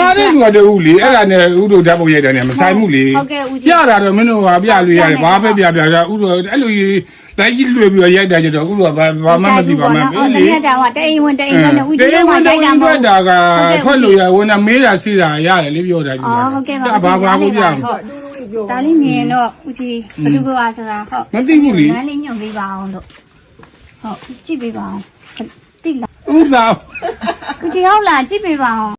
မားတဲ့လူကတူလေအဲ့ဒါနဲ့ဥတို့ဓာတ်ပုံရိုက်တယ်နဲ့မဆိုင်ဘူးလေဟုတ်ကဲ့ဦးကြီးပြတာတော့မင်းတို့ကပြလို့ရတယ်ဘာပဲပြပြပြဥတို့အဲ့လိုလိုက်ကြီးလွှဲပြီးရိုက်တာကြတော့ဥတို့ကဘာဘာမှမသိပါမှန်းဟုတ်လေလေ။ကြောင်ကတအိမ်ဝင်တအိမ်ဝင်နဲ့ဦးကြီးကမှရိုက်တာမဟုဟုတ်တ်တာကခွက်လို့ရဝင်တာမေးတာစီးတာရတယ်လေပြောတာကြီးအော်ဟုတ်ကဲ့ပါဘာဘာကိုပြဟုတ်ဒါလေးမြင်တော့ဦးကြီးဘယ်သူကဆိုတာဟုတ်မသိဘူးလေလမ်းလေးညွှန်ပေးပါအောင်လို့ဟုတ်ကြည့်ပေးပါအောင်တိလားဥသာဦးကြီးဟုတ်လားကြည့်ပေးပါအောင်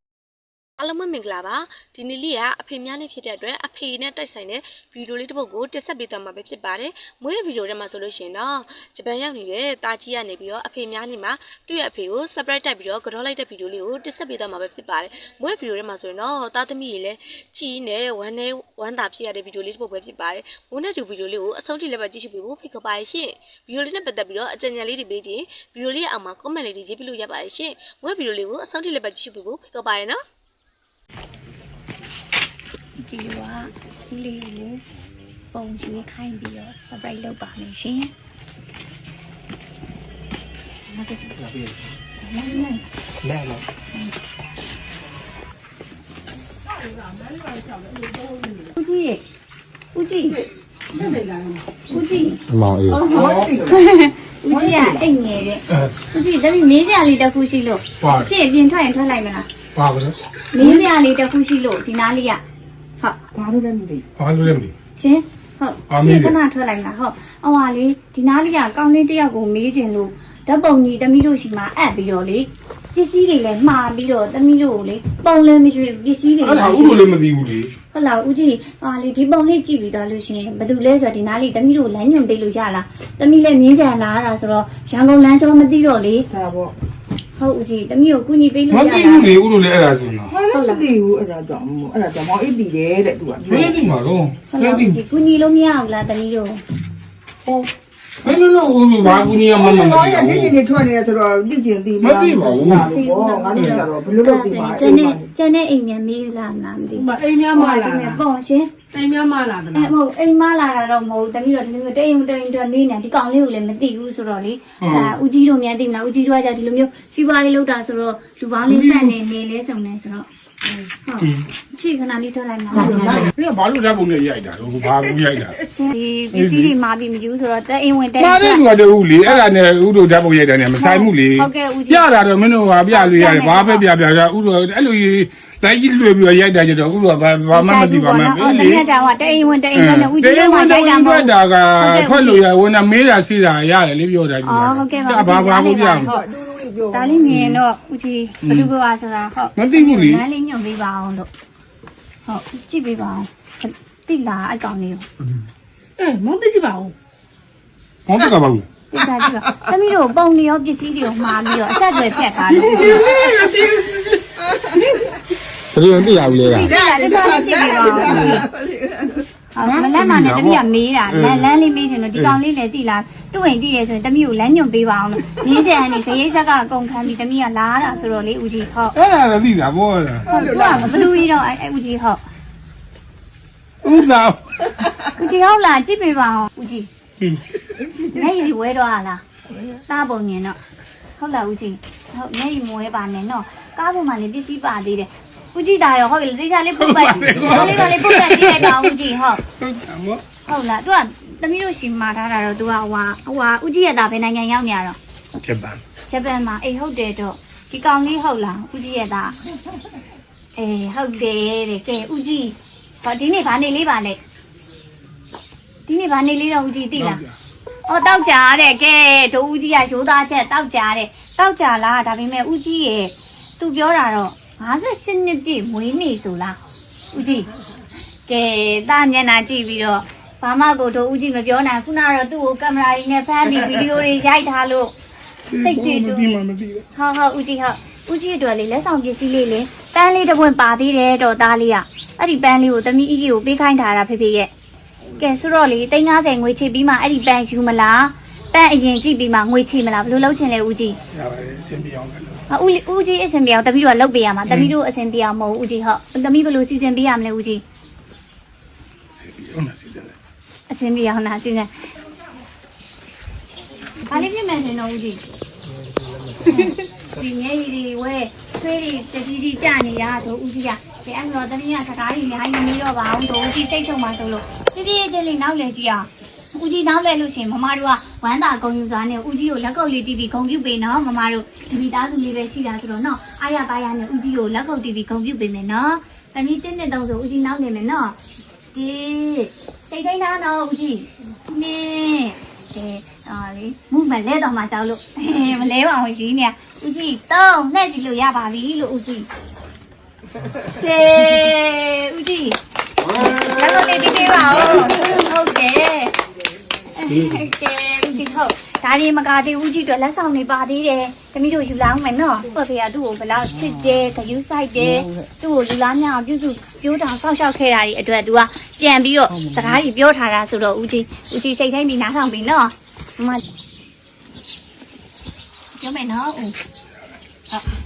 အားလုံးပဲမင်္ဂလာပါဒီနေ့လေးကအဖေများလေးဖြစ်တဲ့အတွက်အဖေနဲ့တိုက်ဆိုင်တဲ့ဗီဒီယိုလေးတစ်ပုဒ်ကိုတက်ဆက်ပေးသွားမှာပဲဖြစ်ပါတယ်မွေးတဲ့ဗီဒီယိုထဲမှာဆိုလို့ရှိရင်တော့ဂျပန်ရောက်နေတဲ့တာကြီးကနေပြီးတော့အဖေများလေးမှာသူ့ရဲ့အဖေကို surprise တက်ပြီးတော့ကြောလိုက်တဲ့ဗီဒီယိုလေးကိုတက်ဆက်ပေးသွားမှာပဲဖြစ်ပါတယ်မွေးဗီဒီယိုထဲမှာဆိုရင်တော့တာသမီးကြီးလည်းချီနဲ့ဝမ်းနဲ့ဝမ်းသာဖြစ်ရတဲ့ဗီဒီယိုလေးတစ်ပုဒ်ပဲဖြစ်ပါတယ်မွေးနဲ့ဒီဗီဒီယိုလေးကိုအဆုံးထိလည်းပဲကြည့်ရှုပေးဖို့ဖိတ်ခေါ်ပါတယ်ရှင်ဗီဒီယိုလေးနဲ့ပတ်သက်ပြီးတော့အကြံဉာဏ်လေးတွေပေးခြင်းဗီဒီယိုလေးရဲ့အောက်မှာ comment လေးတွေရေးပြလို့ရပါတယ်ရှင်မွေးဗီဒီယိုလေးကိုအဆုံးထိလည်းပဲကြည့်ရှုပေးဖို့ဖိတ်ခေါ်ပါတယ် နော်ဒီလိုကဦးလေးကိုပုံရွေးခိုင်းပြီးတော့ surprise လုပ်ပါမယ်ရှင်ဟုတ်ကဲ့လဲလဲဦးကြီးရေဦးကြီးဦးကြီးမောင်အေးဦးကြီးကအိတ်ငယ်တဲ့ဦးကြီးတမီးမေးစရာလေးတစ်ခုရှိလို့ရှေ့ပြင်ထွက်ရင်ထွက်လိုက်မလားဘာကလဲမေးစရာလေးတစ်ခုရှိလို့ဒီနားလေးက ဟုတ်ဘာလို့လဲမသိရှင်ဟုတ်အာမေးရှေ့တယ်ခဏထွက်လိုက်မလားဟုတ်အဝါလေးဒီနားလေးကကောင်းလေးတစ်ယောက်ကိုမေးခြင်းလို့ဓာတ်ပုံကြီးတမီးတို့ရှိမှအပ်ပြီးတော့လေပစ္စည်းတွေလည်းမှားပြီးတော့တမီးတို့ကိုလေပုံလည်းမရှိဘူးပစ္စည်းတွေအဲ့ဒါလည်းဥတို့လည်းမသိဘူးလေဟုတ်လားဦးကြီးဟာလေဒီပုံလေးကြည့်ပြီးသွားလို့ရှိရင်ဘာလို့လဲဆိုတော့ဒီနားလေးတမီးတို့လမ်းညွှန်ပေးလို့ရလားတမီးလည်းမြင်းကြံလာတာဆိုတော့ရန်ကုန်လမ်းကျောမသိတော့လေဒါပေါ့ဟုတ်ဦးကြီးတမီးကိုကူညီပေးမလို့ရသိလားဘူးလေဥတို့လည်းအဲ့ဒါဆို တော့ဟာလည်းမသိဘူးအဲ့ဒါကြောင့်မို့အဲ့ဒါကြောင့်မောင်အိပ်ပြီးတယ်တဲ့သူကဘယ်သိမှာတော့ဟုတ်ဘယ်လားသိဦးကြီးကူညီလို့မရဘူးလားတမီးတို့ဘယ်လိုလုပ်ဥတို့ဘာကူညီရမှမမောင်သိရနေဘူးနေနေထွက်နေရဆိုတော့သိကျင်သိဘောငါတို့ကတော့ဘယ်လိုလုပ်ဒီမှာကျန်တဲ့ကျန်တဲ့အိမ်မြန်မေးလားမလားမသိမအိမ်များမလာဘူးတာပေါ့ရှင် အိမ်များမလာတာအဲမဟုတ်အိမ်မလာတာတော့မဟုတ်ဘူးတမီးတို့ဒီလိုမျိုးတိမ်တိမ်တော့နေနေဒီကောင်လေးကိုလည်းမသိဘူးဆိုတော့လေအဲဦးကြီးတို့မြန်သိမလားဦးကြီးတို့ကじゃဒီလိုမျိုးစီးပွားရေးလုပ်တာဆိုတော့လူပေါင်းလေးဆက်နေနေလဲစုံနေဆိုတော့ဟုတ်ချိခဏလေးထွက်လိုက်မှာဘယ်ဘာလို့ဓာတ်ပုံနဲ့ရိုက်တာတော့ဘာဘူးရိုက်တာဒီပစ္စည်းတွေမှာပြီးမယူဆိုတော့တဲ့အိမ်ဝင်တဲ့မားတဲ့လူကတူလေအဲ့ဒါနဲ့ဥတို့ဓာတ်ပုံရိုက်တယ်နဲ့မဆိုင်ဘူးလေဟုတ်ကဲ့ဦးကြီး ပြတာတော့မင်းတို့ကပြလို့ရတယ်ဘာပဲပြပြပြဥတို့အဲ့လို လိုက်ကြီးလွှဲပြီးရိုက်တာကြတော့ဥတို့ကဘာဘာမှမသိပါမှန်းဟုတ်လေလေကြောင်ကတဲ့အိမ်ဝင်တဲ့အိမ်ဝင်နဲ့ဦးကြီးကမှရိုက်တာမခွဟုတ်က်တာကခွက်လို့ရဝင်တာမေးတာစီးတာရတယ်လေပြောတာကြီးအော်ဟုတ်ကဲ့ပါဘာဘာကိုပြဟုတ်ဒါလေးမြင်တော့ဦးကြီးဘယ်သူကဆိုတာဟုတ်မသိဘူးလေလမ်းလေးညွှန်ပေးပါအောင်လို့ဟုတ်ကြည့်ပေးပါအောင်တိလားအကောင်လေးကိုအဲမောင်သိကြည့်ပါဦးဟောတကပါဘူးတိစားကြည့်ပါသမီးတို့ပုံနေရောပစ္စည်းတွေကိုမှားပြီးတော့အဆက်အသွယ်ဖြတ်ထားလို့တ ကယ်သိရဘူးလေကတိလားတိစားကြည့်ပေးပါအောင်ကြည့်ဟုတ်မလက်မနဲ့တမီးကမေးတာလမ်းလမ်းလေးမေးချင်တော့ဒီကောင်လေးလည်းတိလားသူ့အိမ်တိတယ်ဆိုရင်တမီးကိုလမ်းညွှန်ပေးပါအောင်လို့ရင်းကြံကနေဇရိတ်ဆက်ကအကုန်ခံပြီးတမီးကလာတာဆိုတော့လေဦးကြီးဟုတ်အဲ့ဒါလည်းသိတာဘောလားဟုတ်သူကဘလူးကြီးတော့အဲဦးကြီးဟုတ်ဥသာဦးကြီးဟုတ်လားကြည့်ပေးပါအောင်ဦးကြီးနေရီဝဲတော့လားတားပုံညင်တော့ဟုတ်လားဦးကြီးဟုတ်နေရီမဝဲပါနဲ့နော်ကားပေါ်မှာလည်းပစ္စည်းပါသေးတယ် ဦးကြီးဒါရောဟုတ်လေတေချာလေးပုတ်ပတ်ဒါလေးကလေးပုတ်ပတ်ကြည့်လိုက်ပါဦးကြီးဟုတ်ဟုတ်တယ်မောဟုတ်လား तू ကသမီးတို့ရှင်မာထားတာတော့ तू ကဟိုဟာဟိုဟာဦးကြီးရတာဘယ်နိုင်ငံရောက်နေရတော့ချက်ပန်ဂျပန်မှာအေးဟုတ်တယ်တော့ဒီကောင်လေးဟုတ်လားဦးကြီးရတာအေးဟုတ်တယ်တဲ့ကဲဦးကြီးဟောဒီနေ့ဗာနေလေးပါလေဒီနေ့ဗာနေလေးတော့ဦးကြီးသိလား။အော်တောက်ကြတဲ့ကဲတို့ဦးကြီးကရိုးသားချက်တောက်ကြတဲ့တောက်ကြလားဒါပေမဲ့ဦးကြီးရဲ့သူပြောတာတော့ 58နှစ်ပြည့်မွေးနေ့ဆိုလားဦးကြီးကဲတာမျက်နှာကြည့်ပြီးတော့ဘာမှကိုတို့ဦးကြီးမပြောနိုင်ခုနကတော့သူ့ကိုကင်မရာကြီးနဲ့ဖမ်းပြီးဗီဒီယိုတွေရိုက်ထားလို့စိတ်တွေတူဒီမှာမသိဘူးဟုတ်ဟုတ်ဦးကြီးဟုတ်ဦးကြီးအတွက်လေလက်ဆောင်ပစ္စည်းလေးလေပန်းလေးတစ်ပွင့်ပါသေးတယ်တော့သားလေးอ่ะအဲ့ဒီပန်းလေးကိုတမီးအီကြီးကိုပေးခိုင်းထားတာဖေဖေရဲ့ကဲဆိုတော့လေ350ငွေချေပြီးမှအဲ့ဒီပန်းယူမလားပန်းအရင်ကြည့်ပြီးမှငွေချေမလားဘယ်လိုလုပ်ချင်လဲဦးကြီးရပါတယ်အဆင်ပြေအောင်လည်းဟာ ဦးလေးဦးကြီးအစင်ပြအောင်တမီးတို့ကလုပ်ပေးရမှာတမီးတို့အစင်ပြအောင်မဟုတ်ဘူးဦးကြီးဟုတ်တမီးဘယ်လိုစီစဉ်ပေးရမလဲဦးကြီးအဆင်ပြေအောင်စီစဉ်တယ်အစင်ပြအောင်လားစီစဉ်ဘာလေးပြင်မယ်ရှင်တော့ဦးကြီးဒီငယ်ကြီးတွေဝဲချွေးတွေတကြီးကြီးကြနေရတို့ဦးကြီးကဒီအဲ့တော့တမီးကစကားကြီးအများကြီးမပြီးတော့ပါအောင်တို့ဦးကြီးစိတ်ချုပ်မှဆိုလို့တိတိကျကျလေးနောက်လေကြည့်အောင် ဦးကြီးတောင်းလဲလို့ရှင်မမတို့ကဝမ်းသာဂုံယူစွာနဲ့ဦးကြီးကိုလက်ကုပ်လေးတီးပြီးဂုံပြုပေးနော်မမတို့ဒီမိသားစုလေးပဲရှိတာဆိုတော့နော်အားရပါရနဲ့ဦးကြီးကိုလက်ကုပ်တီးပြီးဂုံပြုပေးမယ်နော်တနည်းတင်းနဲ့တုံးဆိုဦးကြီးနောက်နေမယ်နော်ဒီစိတ်ထိန်တာနော်ဦးကြီးနင်းအဲအာလေမူမလဲတော့မှကြောက်လို့မလဲပါဘူးကြီးနေဦးကြီးတုံးနဲ့ကြည့်လို့ရပါပြီလို့ဦးကြီးစေ ကဲဦးကြီးဟုတ်ဒါဒီမကသေးဦးကြီးတို့လက်ဆောင်နေပါသေးတယ်။သမီးတို့ယူလာအောင်မယ်နော်။ဟုတ်ဖေကသူ့ကိုဘလောက်ချစ်တယ်၊ဂယူးဆိုင်တယ်။သူ့ကိုလူလားများအောင်ပြုစုပြောတောင်စောင့်ရှောက်ခဲ့တာဒီအတွက်သူကပြန်ပြီးတော့စကားကြီးပြောထားတာဆိုတော့ဦးကြီးဦးကြီးစိတ်ထိုင်းပြီးနားဆောင်ပြီနော်။မမပြောမယ်နော်ဦး။ဟုတ်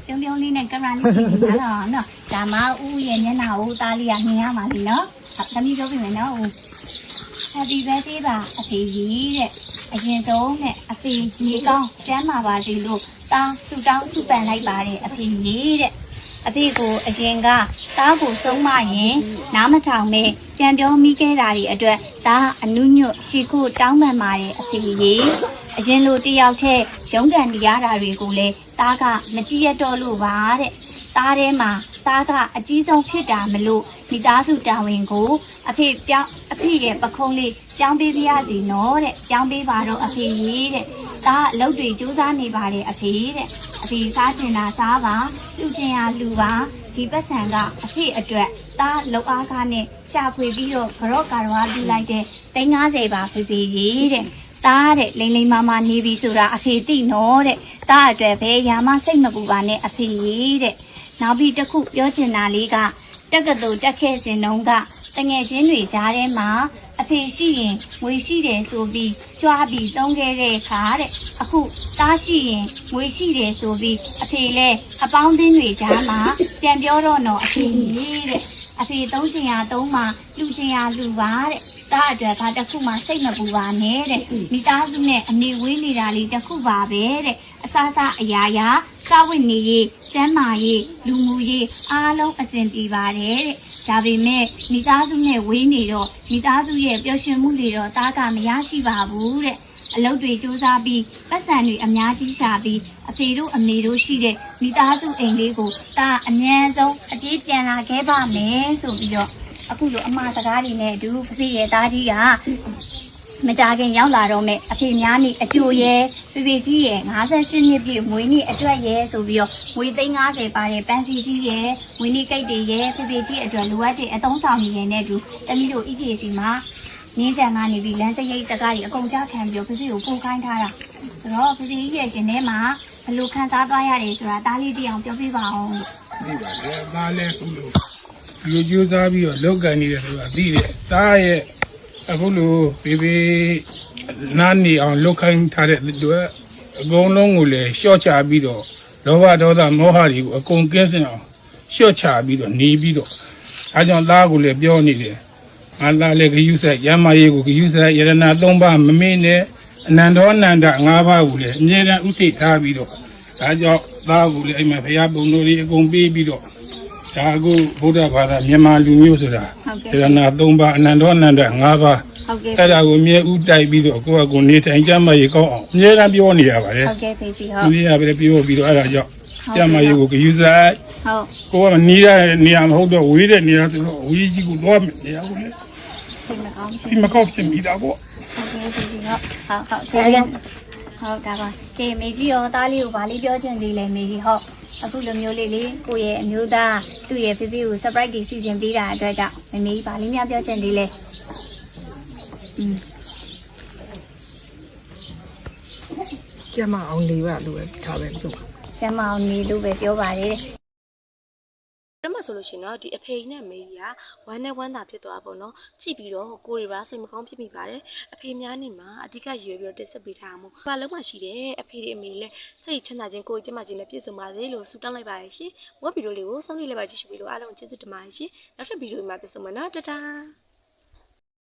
ပြုံးပြုံးလေးနဲ့ကင်မရာလေးကြည့်နေတာတော့နော်။ဒါမှဦးရဲ့မျက်နှာကိုသားလေးကမြင်ရမှာလीနော်။ဟုတ်သမီးပြောပြမယ်နော်ဦး။ Happy birthday ပါအဖေကြီးတဲ့အရင်ဆုံးနဲ့အဖေကြီးကောင်းကျမ်းမာပါစေလို့တာဆူတောင်းဆူပန်လိုက်ပါတယ်အဖေကြီးတဲ့အဖေကိုအရင်ကတားကိုဆုံးမရင်နားမထောင်မဲပြန်ပြောမိခဲ့တာဒီအတွက်ဒါအနုညွတ်ရှိခို့တောင်းပန်ပါတယ်အဖေကြီး အရင်လိုတယောက်တည်းရုံးကန်နေရတာတွေကိုလည်းတားကမကြည့်ရတော့လို့ပါတဲ့တားထဲမှာတားကအကြီးဆုံးဖြစ်တာမလို့မိသားစုတာဝန်ကို အဖေပြောင်းအဖေရဲ့ပခုံးလေးပြောင်းပေးပြရစီနော်တဲ့ပြောင်းပေးပါတော့အဖေကြီးတဲ့ဒါကအလုပ်တွေစူးစမ်းနေပါတယ်အဖေတဲ့အဖေစားချင်တာစားပါလူချင်ရလူပါဒီပတ်စံကအဖေအတွက်ဒါလောက်အားကားနဲ့ရှာဖွေပြီးတော့ကြော့ကာရွာပြလိုက်တဲ့350ပါဖေဖေကြီးတဲ့ တားတဲ့လိမ့်လိမ့်မမနေပြီဆိုတာအဖေသိနော်တဲ့တားအတွက်ဘယ်ရာမှစိတ်မပူပါနဲ့အဖေကြီးတဲ့နောက်ပြီးတစ်ခုပြောချင်တာလေးကတက္ကသိုလ်တက်ခဲ့စဉ်တုန်းကတငယ်ချင်းတွေကြားထဲမှာအဖေရှိရင်ငွေရှိတယ်ဆိုပြီးကြွားပြီးတုံးခဲ့တဲ့အခါတဲ့အခုတားရှိရင်ငွေရှိတယ်ဆိုပြီးအဖေလည်းအပေါင်းအသင်းတွေကြားမှာပြန်ပြောတော့တော့အဖေကြီးတဲ့အဖေသုံးချင်ရသုံးမှာလူချင်ရလူပါတဲ့ တားအတွက်ဘာတစ်ခုမှစိတ်မပူပါနဲ့တဲ့မိသားစုနဲ့အနေဝေးနေတာလေးတစ်ခုပါပဲတဲ့အစားအစာအရာရာစားဝတ်နေရေးကျန်းမာရေးလူမှုရေးအားလုံးအဆင်ပြေပါတယ်တဲ့ဒါပေမဲ့မိသားစုနဲ့ဝေးနေတော့မိသားစုရဲ့ပျော်ရွှင်မှုတွေတော့တားကမရရှိပါဘူးတဲ့အလုပ်တွေစူးစမ်းပြီးပတ်စံတွေအများကြီးရှာပြီးအဖေတို့အမေတို့ရှိတဲ့မိသားစုအိမ်လေးကိုတားအမြဲဆုံးအပြေးပြန်လာခဲ့ပါမယ်ဆိုပြီးတော့ အခုလိုအမှားစကားတွေနဲ့အတူဖေရဲ့သားကြီးကမကြခင်ရောက်လာတော့မဲ့အဖေများနေအကျိုးရဲဖေဖေကြီးရဲ့58နှစ်ပြည့်မွေးနေ့အတွက်ရဲဆိုပြီးတော့ငွေသိန်း90ပါတဲ့ပန်းစီကြီးရဲ့ငွေနေ့ကိတ်တွေရဲ့ဖေဖေကြီးအတွက်လိုအပ်တဲ့အသုံးဆောင်ရည်နဲ့အတူတမီးတို့ EPC မှာနင်းဆန်ကနေပြီးလမ်းစရိတ်စကားတွေအကုန်ကြားခံပြီးတော့ဖေဖေကိုပို့ခိုင်းထားတာဆိုတော့ဖေဖေကြီးရဲ့ရှင်ထဲမှာဘယ်လိုခံစားသွားရတယ်ဆိုတာတားလေးတိအောင်ပြောပြပါအောင်လို့ဒီပါလေဒါလည်းခုလို လူကြိုးစားပြီးတော့လောက်ကန်နေတယ်ဆိုတာသိတယ်ဒါရဲ့အခုလိုဘေဘေနားနေအောင်လောက်ခိုင်းထားတဲ့အတွက်အကုန်လုံးကိုလည်းရှော့ချပြီးတော့လောဘဒေါသမောဟတွေကိုအကုန်ကင်းစင်အောင်ရှော့ချပြီးတော့နေပြီးတော့အဲကြောင့်သားကိုလည်းပြောနေတယ်ငါသားလည်းဂယုဆက်ရမယေကိုဂယုဆက်ယရနာ၃ပါးမမင်းနဲ့အနန္တောအနန္တ၅ပါးကိုလည်းအမြဲတမ်းဥထိထားပြီးတော့ဒါကြောင့်သားကိုလည်းအိမ်မှာဘုရားပုံတော်လေးအကုန်ပေးပြီးတော့ ဒါအခုဗုဒ္ဓဘာသာမြန်မာလူမျိုးဆိုတာဟုတ်ကဲ့ဒေသနာ၃ပါးအနန္တောအနန္တ၅ပါးဟုတ်ကဲ့အဲ့ဒါကိုအမြဲဥတိုက်ပြီးတော့ကိုယ့်အကူနေထိုင်ကြမ်းမရေကောင်းအောင်အမြဲတမ်းပြောနေရပါတယ်ဟုတ်ကဲ့ဖေကြီးဟုသူတ်ကြီးကပဲပြောပြီးတော့အဲ့ဒါကြောင့်ကြမ်းမရေကိုယူဆိုင်ဟုတ်ကိုယ်ကနီးတဲ့နေရာမဟုတ်တော့ဝေးတဲ့နေရာဆိုတော့ဝေးကြီးကိုတော့နေရာကိုလေစိတ်မကောင်းရှင်ဒီမကောက်ဖြစ်မိတာပေါ့ဟုတ်ကဲ့ဒီဟုတ်ဟုတ်ဟုတ်ဆေးရ ဟုတ်ကဲ့ပါကေမေကြီးရောသားလေးကိုဗာလေးပြောချင်သေးလဲမေကြီးဟုတ်အခုလိုမျိုးလေးလေးကိုယ့်ရဲ့အမျိုးသားသူ့ရဲ့ဖေဖေကို surprise တီစီစဉ်ပေးတာအတွက်ကြောင့်မေမေကြီးဗာလေးများပြောချင်သေးလဲอืมကျမအောင်နေပါလို့ပဲထားပဲလို့ကျမအောင်နေလို့ပဲပြောပါတယ်ဒါမှ ဆိုလို့ရှိရင်တော့ဒီအဖေနဲ့အမေကြီးကဝမ်းနဲ့ဝမ်းသာဖြစ်သွားပါတော့နော်ကြည့်ပြီးတော့ကိုရီပါစိတ်မကောင်းဖြစ်မိပါတယ်အဖေများနေမှာအဓိကရွေပြီးတော့တက်ဆက်ပေးထားမှုဘာလုံးမှရှိတယ်အဖေတွေအမေလည်းစိတ်ချမ်းသာခြင်းကိုယ်ကျန်းမာခြင်းနဲ့ပြည့်စုံပါစေလို့ဆုတောင်းလိုက်ပါတယ်ရှင်ဝက်ဗီဒီယိုလေးကိုစောင့်ကြည့်လိုက်ပါကြည့်ရှုပြီးလို့အားလုံးကျေးဇူးတင်ပါတယ်ရှင်နောက်ထပ်ဗီဒီယိုမှာပြန်ဆုံမယ်နော်တတား